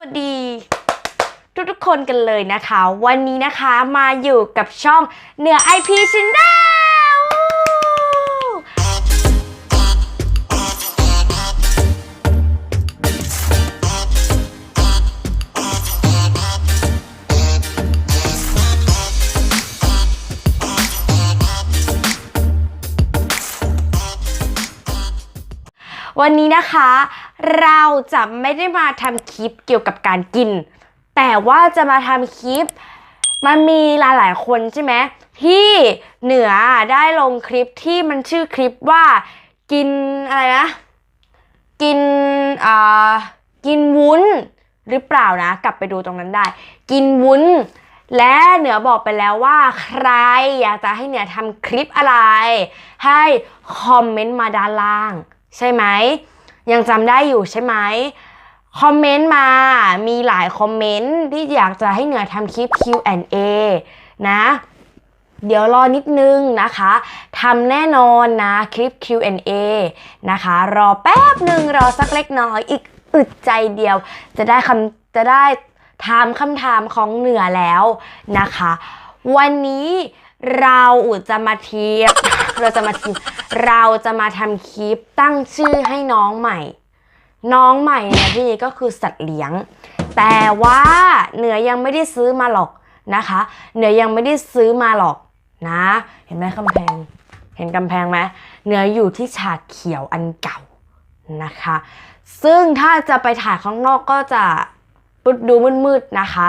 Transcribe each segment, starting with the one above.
สวัสดีทุกทุกๆคนกันเลยนะคะ วันนี้นะคะมาอยู่กับช่องเหนือ IP ชินดาววันนี้นะคะ เราจะไม่ได้มาทำคลิปเกี่ยวกับการกิน แต่ว่าจะมาทำคลิป มันมีหลายๆคนใช่ไหมที่เหนือได้ลงคลิปที่มันชื่อคลิปว่ากินอะไรนะ กินอ่ากินวุ้นหรือเปล่านะ กลับไปดูตรงนั้นได้ กินวุ้น และเหนือบอกไปแล้วว่า ใครอยากจะให้เหนือทำคลิปอะไร ให้คอมเมนต์มาด้านล่าง ใช่ไหม ยังจำได้อยู่ใช่ไหมคอมเมนต์มา มีหลายคอมเมนต์ที่อยากจะให้เหนือทำคลิป Q&A นะ เดี๋ยวรอนิดนึงนะคะทำแน่นอนนะคลิป Q&A นะคะ รอแป๊บหนึ่งรอสักเล็กน้อยอีกอึดใจเดียว จะได้คำจะได้ถามคำถามของเหนือแล้วนะคะ วันนี้ เราจะมาเทียบเราจะมาทีเราจะมาทำคลิปตั้งชื่อให้น้องใหม่ น้องใหม่เนี่ยที่นี่ก็คือสัตว์เลี้ยง แต่ว่าเหนือยังไม่ได้ซื้อมาหรอกนะคะ เหนือยังไม่ได้ซื้อมาหรอกนะ เห็นไหมกำแพง เห็นกำแพงไหมเหนืออยู่ที่ฉากเขียวอันเก่านะคะ ซึ่งถ้าจะไปถ่ายข้างนอกก็จะดูมืดๆนะคะ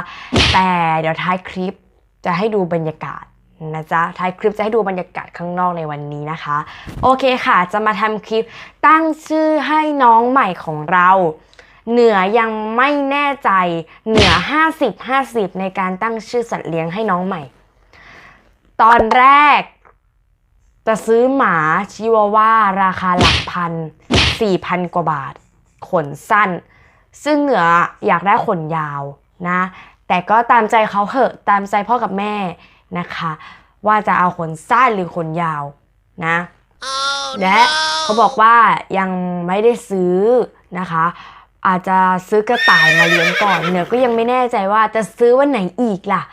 แต่เดี๋ยวท้ายคลิปจะให้ดูบรรยากาศ นะจ๊ะท้ายคลิปจะให้ดูบรรยากาศข้างนอกในวันนี้นะคะ โอเคค่ะ จะมาทำคลิปตั้งชื่อให้น้องใหม่ของเรา เหนือยังไม่แน่ใจ เหนือ 50 50 ในการตั้งชื่อสัตว์เลี้ยงให้น้องใหม่ ตอนแรก จะซื้อหมาชิวาว่าราคาหลักพันสี่พันกว่าบาท ขนสั้น ซึ่งเหนืออยากได้ขนยาวนะ แต่ก็ตามใจเขาเหอะตามใจพ่อกับแม่ นะคะ ว่าจะเอาขนสั้นหรือขนยาวนะและเขาบอกว่ายังไม่ได้ซื้อนะคะ อาจจะซื้อกระต่ายมาเลี้ยงก่อนเหนือก็ยังไม่แน่ใจว่าจะซื้อวันไหนอีกล่ะ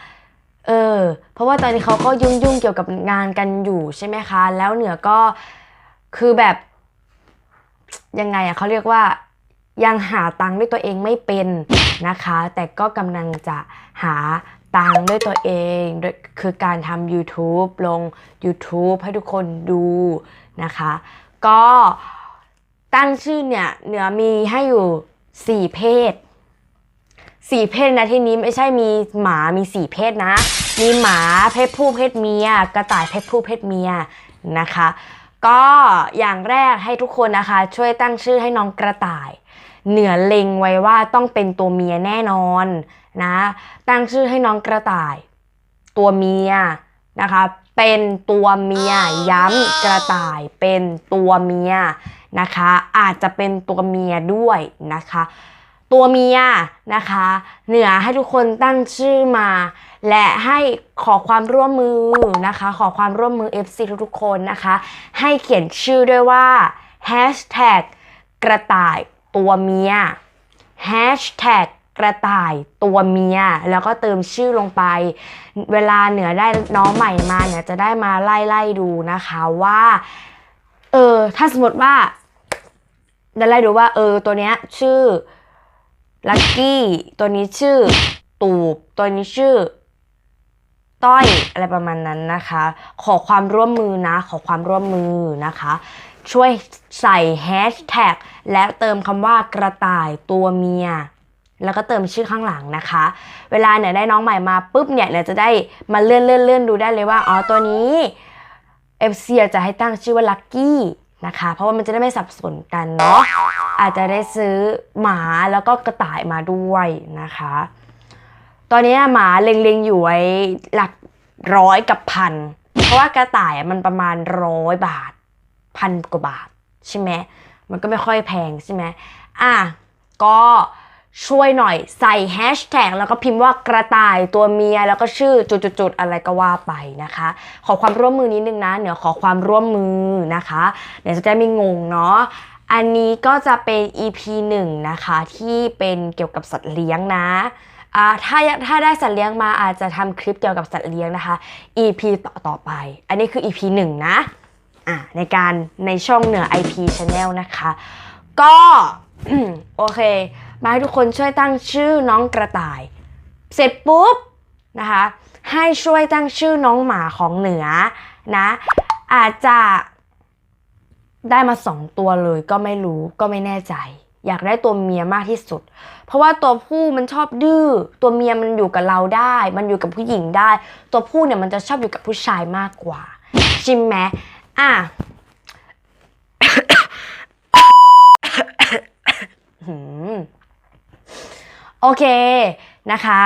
เออเพราะว่าตอนนี้เขาก็ยุ่งยุ่งๆเกี่ยวกับงานกันอยู่ใช่ไหมคะ แล้วเหนือก็คือแบบยังไงอะเขาเรียกว่ายังหาตังค์ด้วยตัวเองไม่เป็นนะคะ แต่ก็กำลังจะหา ตังค์ด้วยตัวเองคือการทำ YouTube ลง YouTube ให้ทุกคนดูนะคะ ก็ตั้งชื่อเนี่ยเหนือมีให้อยู่ 4 เพศสี่เพศนะที่นี้ไม่ใช่มีหมามีสี่เพศนะ มีหมาเพศผู้เพศเมีย กระต่ายเพศผู้เพศเมียนะคะ ก็อย่างแรกให้ทุกคนนะคะ ช่วยตั้งชื่อให้น้องกระต่าย เหนือเล็งไว้ว่าต้องเป็นตัวเมียแน่นอนนะตั้งชื่อให้น้องกระต่าย ตัวเมียนะคะเป็นตัวเมียย้ำกระต่ายเป็นตัวเมียนะคะ อาจจะเป็นตัวเมียด้วยนะคะ ตัวเมียนะคะ เหนือให้ทุกคนตั้งชื่อมา และให้ขอความร่วมมือนะคะ ขอความร่วมมือ FC ทุกๆคนนะคะ ให้เขียนชื่อด้วยว่า hashtag กระต่าย ตัวเมีย hashtag กระต่ายตัวเมีย แล้วก็เติมชื่อลงไป เวลาเหนือได้น้องใหม่มาเนี่ยจะได้มาไล่ไล่ดูนะคะว่าเออถ้าสมมติว่าจะไล่ดูว่าเออตัวเนี้ยชื่อลักกี้ตัวนี้ชื่อตูบตัวนี้ชื่อ ต้อยอะไรประมาณนั้นนะคะ ขอความร่วมมือนะ ขอความร่วมมือนะคะ ช่วยใส่แฮชแท็กและเติมคำว่ากระต่ายตัวเมีย แล้วก็เติมชื่อข้างหลังนะคะ เวลาเนี่ยได้น้องใหม่มาปุ๊บเนี่ยเนี่ยจะได้มาเลื่อนเลื่อนเลื่อนดูได้เลยว่าอ๋อตัวนี้ FC จะให้ตั้งชื่อว่าลักกี้นะคะ เพราะว่ามันจะได้ไม่สับสนกันเนาะอาจจะได้ซื้อหมาแล้วก็กระต่ายมาด้วยนะคะ ตอนนี้หมาเล็งๆอยู่ไว้หลักร้อยกับพันเพราะว่ากระต่ายอะมันประมาณร้อยบาท พันกว่าบาทใช่ไหมมันก็ไม่ค่อยแพงใช่ไหมอะก็ช่วยหน่อยใส่แฮชแท็กแล้วก็พิมพ์ว่ากระต่ายตัวเมียแล้วก็ชื่อจุดๆอะไรก็ว่าไปนะคะ ขอความร่วมมือนิดนึงนะเดี๋ยวขอความร่วมมือนะคะเดี๋ยวจะได้ไม่งงเนาะอันนี้ก็จะเป็น EP หนึ่งนะคะที่เป็นเกี่ยวกับสัตว์เลี้ยงนะอ่าถ้าถ้าได้สัตว์เลี้ยงมาอาจจะทำคลิปเกี่ยวกับสัตว์เลี้ยงนะคะ EP ต่อต่อไป อันนี้คือ EP หนึ่งนะ อะในการในช่องเหนือ IP Channel นะคะ ก็โอเค มาให้ทุกคนช่วยตั้งชื่อน้องกระต่าย เสร็จปุ๊บนะคะให้ช่วยตั้งชื่อน้องหมาของเหนือนะ อาจจะได้มาสองตัวเลยก็ไม่รู้ก็ไม่แน่ใจ อยากได้ตัวเมียมากที่สุด เพราะว่าตัวผู้มันชอบดื้อตัวเมียมันอยู่กับเราได้ มันอยู่กับผู้หญิงได้ ตัวผู้เนี่ยมันจะชอบอยู่กับผู้ชายมากกว่าชิมไหม อะหืมโอเคนะคะ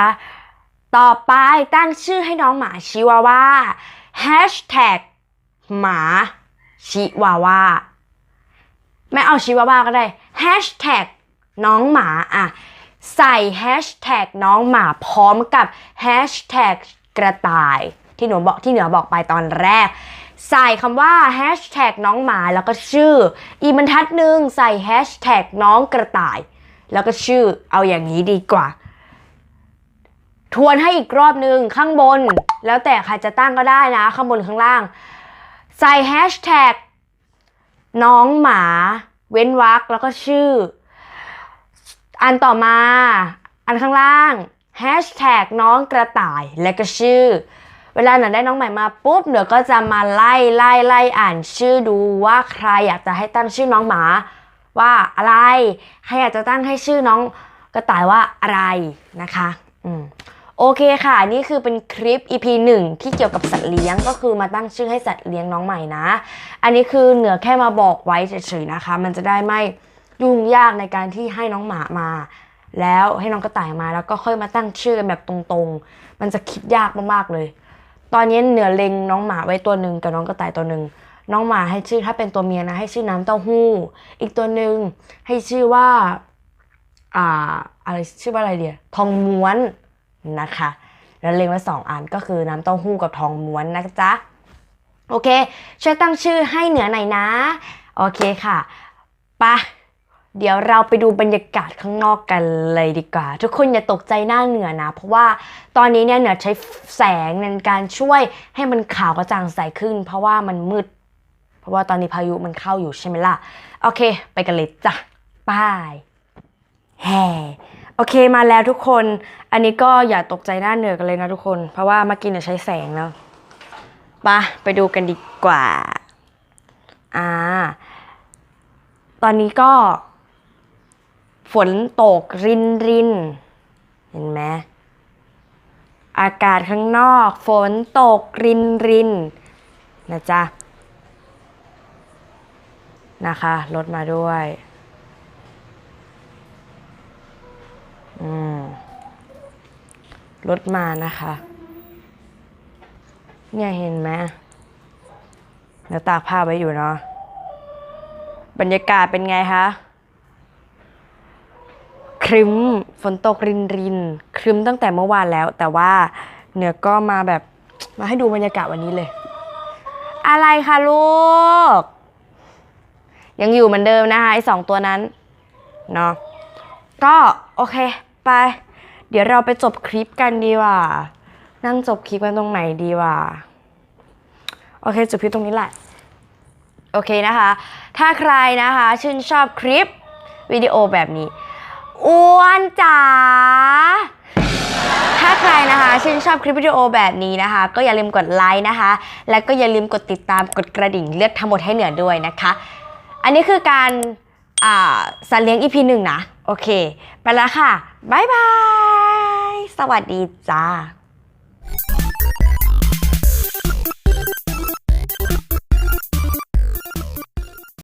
ต่อไปตั้งชื่อให้น้องหมาชิวาว่า hashtag หมาชิวาว่าไม่เอาชิวาว่าก็ได้ hashtag น้องหมาอะใส่ hashtag น้องหมาพร้อมกับ hashtag กระต่าย ที่หนูบอกที่เหนือบอกไปตอนแรก ใส่คำว่า hashtag น้องหมาแล้วก็ชื่อ อีกบรรทัดหนึ่งใส่ hashtag น้องกระต่าย แล้วก็ชื่อเอาอย่างนี้ดีกว่า ทวนให้อีกรอบหนึ่งข้างบน แล้วแต่ใครจะตั้งก็ได้นะ ข้างบนข้างล่าง ใส่แฮชแท็กน้องหมา เว้นวรรคแล้วก็ชื่อ อันต่อมา อันข้างล่างแฮชแท็กน้องกระต่ายและก็ชื่อ เวลาหนูได้น้องใหม่มาปุ๊บเดี๋ยวก็จะมาไล่ไล่ไล่อ่านชื่อดูว่าใครอยากจะให้ตั้งชื่อน้องหมา ว่าอะไร ใครอยากจะตั้งให้ชื่อน้องกระต่ายว่าอะไรนะคะอืมโอเคค่ะ นี่คือเป็นคลิป EP 1 ที่เกี่ยวกับสัตว์เลี้ยงก็คือมาตั้งชื่อให้สัตว์เลี้ยงน้องใหม่นะ อันนี้คือเหนือแค่มาบอกไว้เฉยๆนะคะ มันจะได้ไม่ยุ่งยากในการที่ให้น้องหมามา แล้วให้น้องกระต่ายมาแล้วก็ค่อยมาตั้งชื่อกันแบบตรงๆ มันจะคิดยากมากๆเลย ตอนนี้เหนือเล็งน้องหมาไว้ตัวหนึ่งกับน้องกระต่ายตัวหนึ่งน้องหมาให้ชื่อถ้าเป็นตัวเมียนะ ให้ชื่อน้ำเต้าหู้ อีกตัวหนึ่งให้ชื่อว่าอ่าอะไรชื่อว่าอะไรเดียทองม้วนนะคะ แล้วเล็งไว้สองอันก็คือน้ำเต้าหู้กับทองม้วนนะจ๊ะโอเค ช่วยตั้งชื่อให้เหนือหน่อยนะ โอเคค่ะไปะ เดี๋ยวเราไปดูบรรยากาศข้างนอกกันเลยดีกว่า ทุกคนอย่าตกใจหน้าเหนือนะ เพราะว่าตอนนี้เนี่ยเหนือใช้แสงในการช่วยให้มันขาวกระจ่างใสขึ้น เพราะว่ามันมืด เพราะว่าตอนนี้พายุมันเข้าอยู่ใช่ไหมล่ะ โอเค ไปกันเลยจ้ะบายแฮ่โอเคมาแล้วทุกคน อันนี้ก็อย่าตกใจหน้าเหนือกันเลยนะทุกคน เพราะว่าเมื่อกี้เนี่ยใช้แสงเนาะไปไปดูกันดีกว่า อ่า ตอนนี้ก็ ฝนตกรินรินเห็นไหมอากาศข้างนอก ฝนตกรินรินนะจ๊ะนะคะรถมาด้วยอืมรถมานะคะ เนี่ยเห็นไหมเดี๋ยวตากผ้าไว้อยู่เนาะบรรยากาศเป็นไงคะ รึ้มฝนตกรินรินครึ้มตั้งแต่เมื่อวานแล้ว แต่ว่าเหนือก็มาแบบมาให้ดูบรรยากาศวันนี้เลย อะไรคะลูก ยังอยู่เหมือนเดิมนะคะไอ้สองตัวนั้นเนาะก็โอเคไป เดี๋ยวเราไปจบคลิปกันดีกว่า นั่งจบคลิปกันตรงไหนดีวะโอเคจบคลิปตรงนี้แหละ โอเคนะคะ ถ้าใครนะคะ ชื่นชอบคลิปวิดีโอแบบนี้ อ้วนจ๋า ถ้าใครนะคะชื่นชอบคลิปวิดีโอแบบนี้นะคะ ก็อย่าลืมกดไลค์นะคะ แล้วก็อย่าลืมกดติดตามกดกระดิ่งเลือกทั้งหมดให้เหนือด้วยนะคะ อันนี้คือการอ่าสัตว์เลี้ยง EP หนึ่งนะ โอเค ไปแล้วค่ะ บ๊ายบาย สวัสดีจ้า